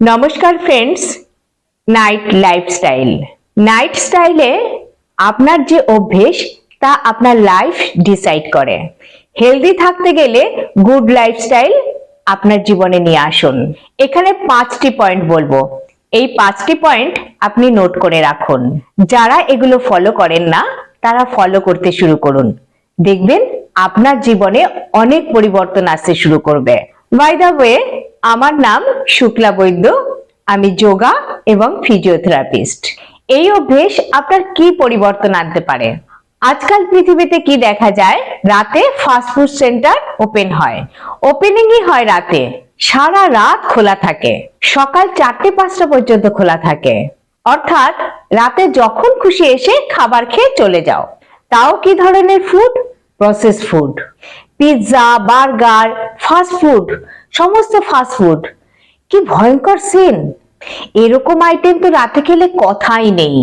নমস্কার friends night lifestyle night স্টাইলে আপনার যে অভ্যেস, তা আপনার লাইফ ডিসাইড করে। হেলদি থাকতে গেলে গুড লাইফস্টাইল আপনার জীবনে নিয়ে আসুন। এখানে পাঁচটি পয়েন্ট বলব। এই পাঁচটি পয়েন্ট আপনি নোট করে রাখুন। যারা এগুলো ফলো করেন না, তারা ফলো করতে শুরু করুন। দেখবেন, আপনার জীবনে অনেক পরিবর্তন আসতে শুরু করবে। বাই দ্য ওয়ে আমার নাম শুক্লা বৈদ্য, আমি যোগা এবং ফিজিওথেরাপিস্ট এই অভ্যেস আপনার কি পরিবর্তন আনতে পারে? আজকাল পৃথিবীতে কি দেখা যায়? রাতে ফাস্টফুড সেন্টার ওপেন হয়। ওপেনিংই হয় রাতে। সারা রাত খোলা থাকে। সকাল চারটে পাঁচটা পর্যন্ত খোলা থাকে। অর্থাৎ রাতে যখন খুশি এসে খাবার খেয়ে চলে যাও। তাও কি ধরনের food process food pizza, burger fast food সমস্ত ফাস্ট ফুড কি ভয়ঙ্কর সিন এরকম আইটেম তো রাতে খেলে কথাই নেই।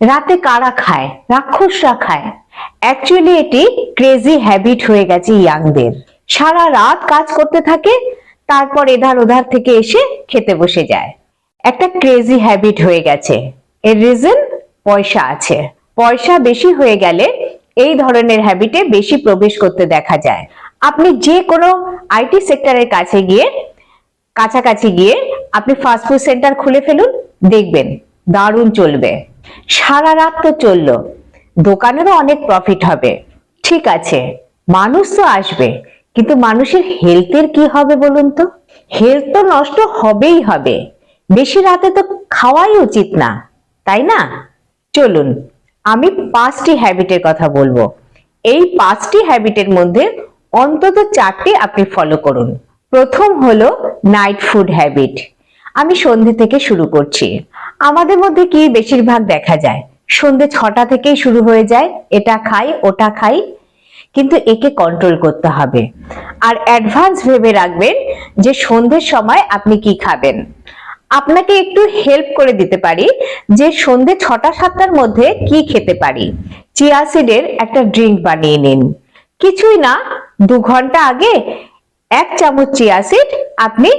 রাতে কারা খায়? রাক্ষসরা খায়। অ্যাকচুয়ালি এটি ক্রেজি হ্যাবিট হয়ে গেছে ইয়াংদের সারা রাত কাজ করতে থাকে, তারপর এধার ওধার থেকে এসে খেতে বসে যায়। একটা ক্রেজি হ্যাবিট হয়ে গেছে। এর রিজন পয়সা আছে। পয়সা বেশি হয়ে গেলে এই ধরনের হ্যাবিটে বেশি প্রবেশ করতে দেখা যায়। আপনি যে কোনো আইটি সেক্টরের কাছে গিয়ে, কাছাকাছি গিয়ে আপনি ফাস্টফুড সেন্টার খুলে ফেলুন, দেখবেন দারুণ চলবে। সারা রাত তো চলল, দোকানেরও অনেক প্রফিট হবে। ঠিক আছে, মানুষ তো আসবে, কিন্তু মানুষের হেলথের কি হবে বলুন তো? হেলথ তো নষ্ট হবেই হবে, বেশি রাতে তো খাওয়াই উচিত না, তাই না? চলুন, আমি পাঁচটি হ্যাবিটের কথা বলব। এই পাঁচটি হ্যাবিটের মধ্যে অন্তত চারটি আপনি ফলো করুন। প্রথম হলো নাইট ফুড হ্যাবিট আমি সন্ধে থেকে শুরু করছি। আমাদের মধ্যে কি বেশিরভাগ দেখা যায়? সন্ধে ছটা থেকেই শুরু হয়ে যায়, এটা খাই, ওটা খাই, কিন্তু একে কন্ট্রোল করতে হবে। আর অ্যাডভান্স ভেবে রাখবেন যে সন্ধ্যের সময় আপনি কি খাবেন। আপনাকে একটু হেল্প করে দিতে পারি যে সন্ধে ছটা, সাতটার মধ্যে কি খেতে পারি। চিয়া সিডের একটা ড্রিঙ্ক বানিয়ে নিন। কিছুই না দু ঘণ্টা আগে এক চামচ চিয়া সিড আপনি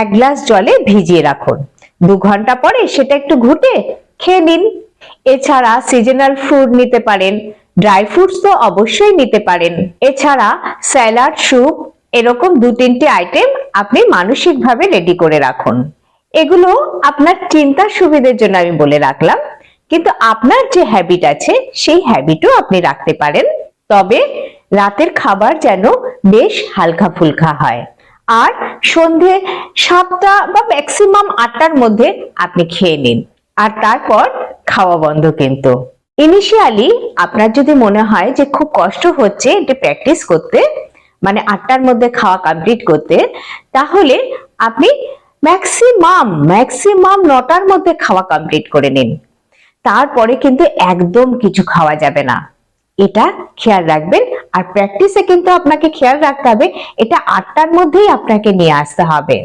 এক গ্লাস জলে ভিজিয়ে রাখুন। দু ঘণ্টা পরে সেটা একটু ঘুটে খেয়ে নিন। এছাড়া সিজনাল ফ্রুট নিতে পারেন ড্রাই ফ্রুটস তো অবশ্যই নিতে পারেন। এছাড়া স্যালাড স্যুপ এরকম দু তিনটি আইটেম আপনি মানসিকভাবে রেডি করে রাখুন। এগুলো আপনার চিন্তার সুবিধের জন্য আমি বলে রাখলাম। কিন্তু আপনার যে হ্যাবিট আছে, সেই হ্যাবিটও আপনি রাখতে পারেন। তবে রাতের খাবার যেন বেশ হালকা ফুলকা হয়। আর সন্ধে সাতটা বা ম্যাক্সিমাম আটটার মধ্যে আপনি খেয়ে নিন। আর তারপর খাওয়া বন্ধ কিন্তু। ইনিশিয়ালি আপনার যদি মনে হয় যে খুব কষ্ট হচ্ছে এটা প্র্যাকটিস করতে মানে আটটার মধ্যে খাওয়া কমপ্লিট করতে, তাহলে আপনি ম্যাক্সিমাম ম্যাক্সিমাম নটার মধ্যে খাওয়া কমপ্লিট করে নিন। তারপরে কিন্তু একদম কিছু খাওয়া যাবে না। এটা খেয়াল রাখবেন। আর প্র্যাকটিসে কিন্তু আপনাকে খেয়াল রাখতে হবে, এটা আটটার মধ্যেই আপনাকে নিয়ে আসতে হবে।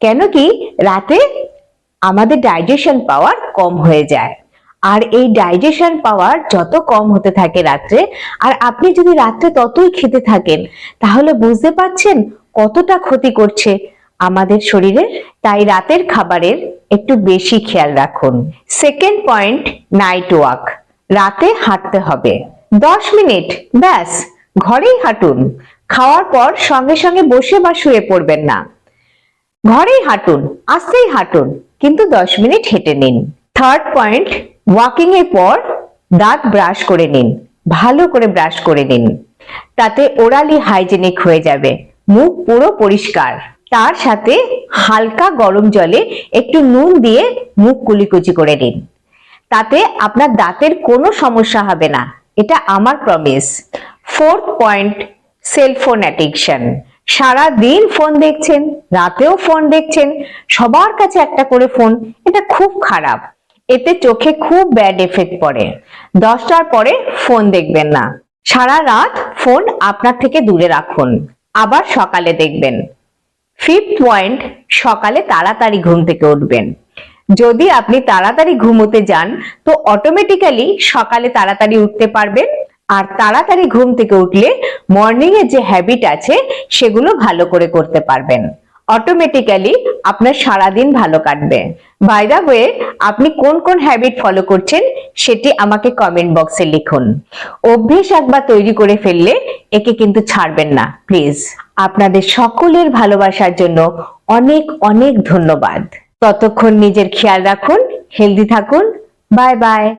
কেন কি? রাতে আমাদের ডাইজেশন পাওয়ার কম হয়ে যায়। আর এই ডাইজেশন পাওয়ার যত কম হতে থাকে রাত্রে, আর আপনি যদি রাত্রে ততই খেতে থাকেন, তাহলে বুঝতে পারছেন কতটা ক্ষতি করছে আমাদের শরীরে। তাই রাতের খাবারের একটু বেশি খেয়াল রাখুন। সেকেন্ড পয়েন্ট নাইট ওয়াক রাতে হাঁটতে হবে। দশ মিনিট, ব্যাস, ঘরেই হাঁটুন। খাওয়ার পর সঙ্গে সঙ্গে বসে বা শুয়ে পড়বেন না। ঘরেই হাঁটুন, আস্তেই হাঁটুন, কিন্তু দশ মিনিট হেঁটে নিন। থার্ড পয়েন্ট ওয়াকিং এর পর দাঁত ব্রাশ করে নিন, ভালো করে ব্রাশ করে নিন। তাতে ওরালি হাইজেনিক হয়ে যাবে, মুখ পুরো পরিষ্কার। তার সাথে হালকা গরম জলে একটু নুন দিয়ে মুখ কুলিকুচি করে নিন। তাতে আপনার দাঁতের কোনো সমস্যা হবে না। এটা আমার promise fourth point cellphone addiction সারা দিন ফোন দেখছেন, রাতেও ফোন দেখছেন, সবার কাছে একটা করে ফোন এটা খুব খারাপ। এতে চোখে খুব ব্যাড এফেক্ট পড়ে। দশটার পরে ফোন দেখবেন না। সারা রাত ফোন আপনার থেকে দূরে রাখুন। আবার সকালে দেখবেন। ফিফথ পয়েন্ট সকালে তাড়াতাড়ি ঘুম থেকে উঠবেন। যদি আপনি তাড়াতাড়ি ঘুমোতে যান, তো অটোমেটিক্যালি সকালে তাড়াতাড়ি উঠতে পারবেন। আর তাড়াতাড়ি ঘুম থেকে উঠলে মর্নিং এর যে হ্যাবিট আছে, সেগুলো ভালো করে করতে পারবেন। অটোমেটিক্যালি আপনার সারাদিন ভালো কাটবে। বাই দা ওয়ে আপনি কোন কোন হ্যাবিট ফলো করছেন, সেটি আমাকে কমেন্ট বক্সে লিখুন। অভ্যেস একবার তৈরি করে ফেললে একে কিন্তু ছাড়বেন না প্লিজ আপনাদের সকলের ভালোবাসার জন্য অনেক অনেক ধন্যবাদ। ততক্ষণ নিজের খেয়াল রাখুন হেলদি থাকুন বাই বাই